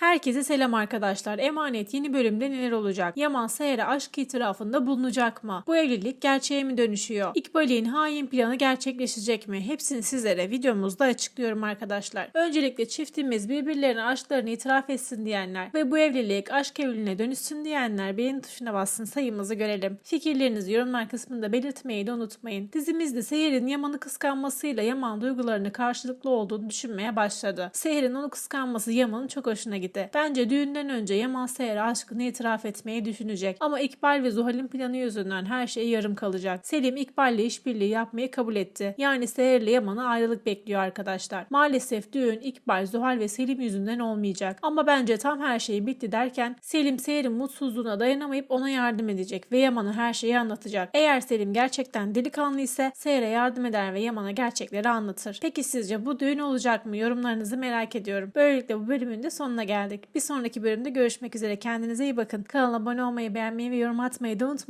Herkese selam arkadaşlar. Emanet yeni bölümde neler olacak? Yaman Seher'e aşk itirafında bulunacak mı? Bu evlilik gerçeğe mi dönüşüyor? İkbal'in hain planı gerçekleşecek mi? Hepsini sizlere videomuzda açıklıyorum arkadaşlar. Öncelikle çiftimiz birbirlerine aşklarını itiraf etsin diyenler ve bu evlilik aşk evliliğine dönüşsün diyenler beğeni tuşuna bassın sayımızı görelim. Fikirlerinizi yorumlar kısmında belirtmeyi de unutmayın. Dizimizde Seher'in Yaman'ı kıskanmasıyla Yaman duygularını karşılıklı olduğunu düşünmeye başladı. Seher'in onu kıskanması Yaman'ın çok hoşuna gitti. Bence düğünden önce Yaman Seher'e aşkını itiraf etmeyi düşünecek. Ama İkbal ve Zuhal'in planı yüzünden her şey yarım kalacak. Selim İkbal'le işbirliği yapmayı kabul etti. Yani Seher'le Yaman'a ayrılık bekliyor arkadaşlar. Maalesef düğün İkbal, Zuhal ve Selim yüzünden olmayacak. Ama bence tam her şey bitti derken Selim Seher'in mutsuzluğuna dayanamayıp ona yardım edecek ve Yaman'a her şeyi anlatacak. Eğer Selim gerçekten delikanlı ise Seher'e yardım eder ve Yaman'a gerçekleri anlatır. Peki sizce bu düğün olacak mı? Yorumlarınızı merak ediyorum. Böylelikle bu bölümün de sonuna geldik. Bir sonraki bölümde görüşmek üzere. Kendinize iyi bakın. Kanala abone olmayı, beğenmeyi ve yorum atmayı da unutmayın.